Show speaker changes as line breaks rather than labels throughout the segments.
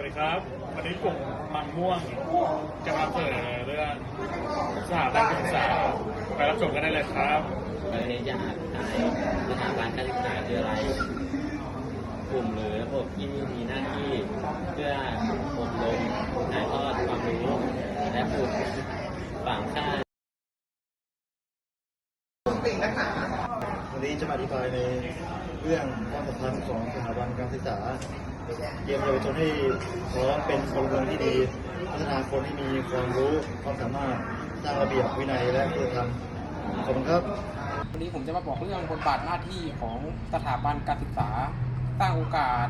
วัสดีครับ วันนี้กลุ่มมังม่วงจะมาเสนอเรื่องสถาบันการศึกษาไปรับชมกันได้เลยครับ
วันนี้จะอธิบายสถาบันการศึกษาคืออะไร กลุ่มหรือระบบที่มีหน้าที่เพื่ออบรมถ่ายทอดความรู้และปลูกฝังค่า
วันนี้จะมาอธิบายในเรื่องความสำคัญของสถาบันการศึกษา เตรียมเยาวชนให้พร้อมเป็นพลเมืองที่ดีพัฒนาคนที่มีความรู้ความสามารถสร้างระเบียบวินัยและคุณธรรมขอบคุณครับ
วันนี้ผมจะมาบอกเรื่องบทบาทหน้าที่ของสถาบันการศึกษาสร้างโอกาส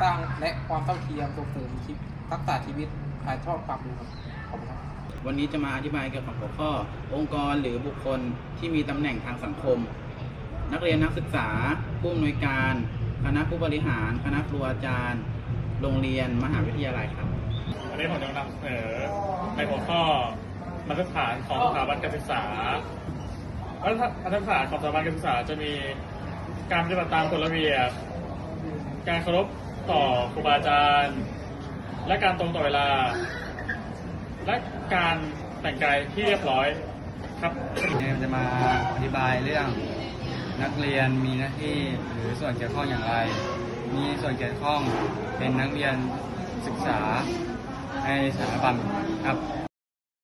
สร้างและความเท่าเทียมส่งเสริมชีวิตทักษะชีวิตถ่ายทอดความรู้ครับขอบคุณครับ
วันนี้จะมาอธิบายเกี่ยวกับหัวข้อ องค์กรหรือบุคคลที่มีตำแหน่งทางสังคม นักเรียนนักศึกษาผู้อำนวยการ คณะผู้บริหาร คณะครูอาจารย์ โรงเรียนมหาวิทยาลัยครับ
วันนี้ผมจะนำเสนอในหัวข้อมาตรฐานของสถาบันการศึกษามาตรฐานของสถาบันการศึกษาจะมีการปฏิบัติตามกฎระเบียบ การเคารพต่อครูบาอาจารย์ และการตรงต่อเวลา และการแต่งกายที่เรียบร้อยครับ
จะมาอธิบายเรื่อง นักเรียนมีหน้าที่หรือส่วนเกี่ยวข้องอย่างไร มีส่วนเกี่ยวข้องเป็นนักเรียนศึกษาในสถาบันครับ